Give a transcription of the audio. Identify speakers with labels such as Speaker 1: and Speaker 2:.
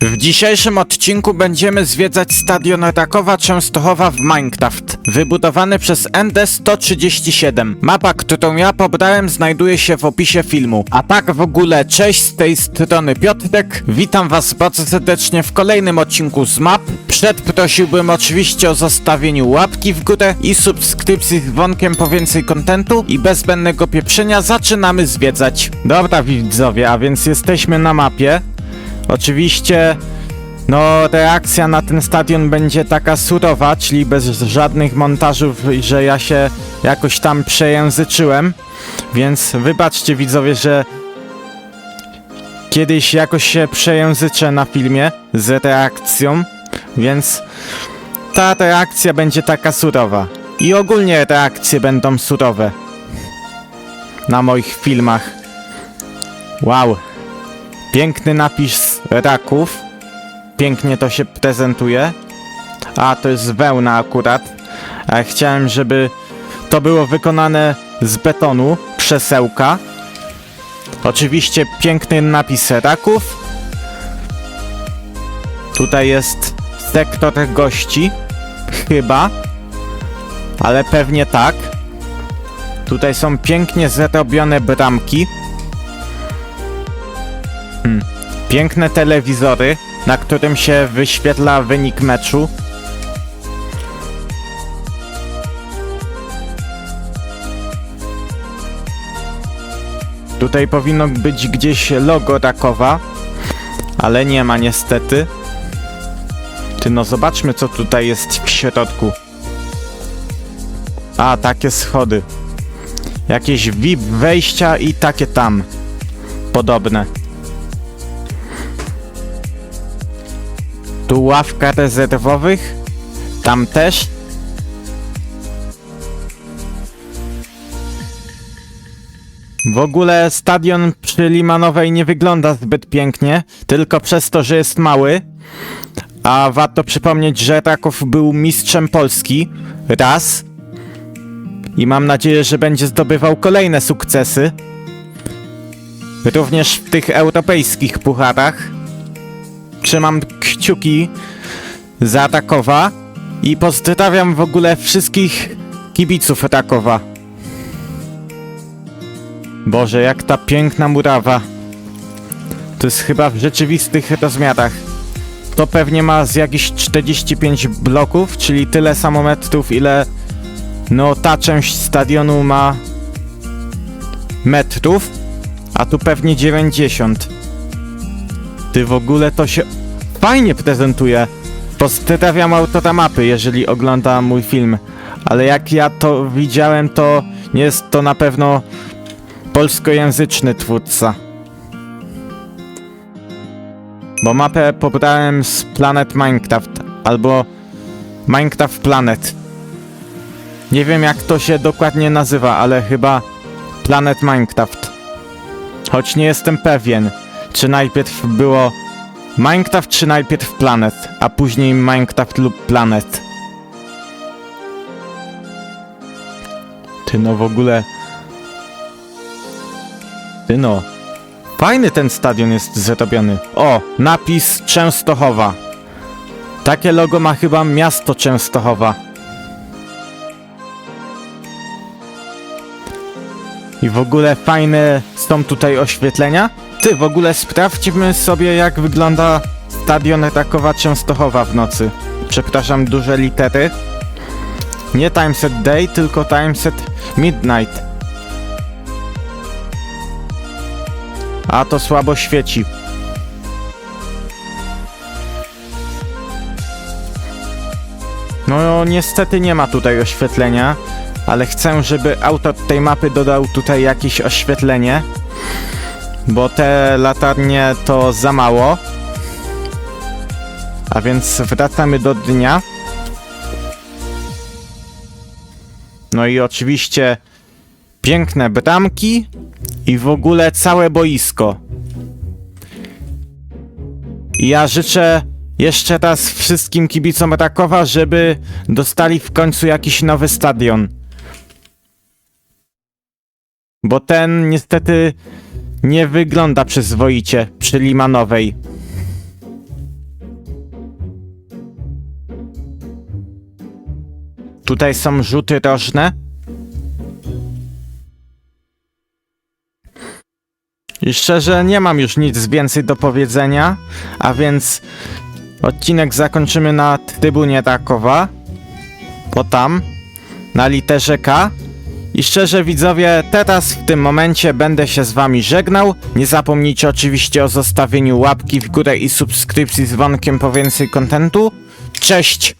Speaker 1: W dzisiejszym odcinku będziemy zwiedzać stadion Rakowa Częstochowa w Minecraft, wybudowany przez ND137. Mapa, którą ja pobrałem, znajduje się w opisie filmu. A tak w ogóle, cześć z tej strony Piotrek, witam was bardzo serdecznie w kolejnym odcinku z map. Przed prosiłbym oczywiście o zostawienie łapki w górę i subskrypcji z dzwonkiem po więcej kontentu i bez zbędnego pieprzenia zaczynamy zwiedzać. Dobra widzowie, a więc jesteśmy na mapie. Oczywiście, no, reakcja na ten stadion będzie taka surowa, czyli bez żadnych montażów, że ja się jakoś tam przejęzyczyłem. Więc wybaczcie widzowie, że kiedyś jakoś się przejęzyczę na filmie z reakcją, więc ta reakcja będzie taka surowa. I ogólnie reakcje będą surowe na moich filmach. Wow. Piękny napis raków. Pięknie to się prezentuje. A, to jest wełna akurat. Chciałem, żeby to było wykonane z betonu, krzesełka. Oczywiście piękny napis raków. Tutaj jest sektor gości. Chyba. Ale pewnie tak. Tutaj są pięknie zrobione bramki. Piękne telewizory, na którym się wyświetla wynik meczu. Tutaj powinno być gdzieś logo Rakowa, ale nie ma niestety. Ty no zobaczmy co tutaj jest w środku. A, takie schody. Jakieś VIP wejścia i takie tam. Podobne. Tu ławka rezerwowych. Tam też. W ogóle stadion przy Limanowej nie wygląda zbyt pięknie, tylko przez to, że jest mały. A warto przypomnieć, że Raków był mistrzem Polski raz. I mam nadzieję, że będzie zdobywał kolejne sukcesy. Również w tych europejskich pucharach trzymam kciuki za Rakowa i pozdrawiam w ogóle wszystkich kibiców Rakowa. Boże, jak ta piękna murawa. To jest chyba w rzeczywistych rozmiarach. To pewnie ma z jakieś 45 bloków, czyli tyle samo metrów, ile no ta część stadionu ma metrów, a tu pewnie 90. Ty w ogóle to się fajnie prezentuje. Pozdrawiam autora mapy, jeżeli ogląda mój film. Ale jak ja to widziałem, to nie jest to na pewno polskojęzyczny twórca. Bo mapę pobrałem z Planet Minecraft albo Minecraft Planet. Nie wiem jak to się dokładnie nazywa, ale chyba Planet Minecraft. Choć nie jestem pewien czy najpierw było Minecraft, czy najpierw Planet, a później Minecraft lub Planet. Ty no w ogóle... Ty no... Fajny ten stadion jest zrobiony. O, napis Częstochowa. Takie logo ma chyba miasto Częstochowa. I w ogóle fajne są tutaj oświetlenia. Ty, w ogóle sprawdźmy sobie, jak wygląda stadion Rakowa Częstochowa w nocy. Przepraszam, duże litery. Nie timeset day, tylko timeset midnight. A to słabo świeci. No niestety nie ma tutaj oświetlenia, ale chcę, żeby autor tej mapy dodał tutaj jakieś oświetlenie bo te latarnie to za mało. A więc wracamy do dnia. No i oczywiście piękne bramki i w ogóle całe boisko. Ja życzę jeszcze raz wszystkim kibicom Rakowa, żeby dostali w końcu jakiś nowy stadion. Bo ten niestety nie wygląda przyzwoicie przy Limanowej. Tutaj są rzuty rożne. I szczerze nie mam już nic więcej do powiedzenia, a więc odcinek zakończymy na trybunie Rakowa, bo tam, na literze K, i szczerze widzowie, teraz w tym momencie będę się z wami żegnał. Nie zapomnijcie oczywiście o zostawieniu łapki w górę i subskrypcji z dzwonkiem po więcej kontentu. Cześć!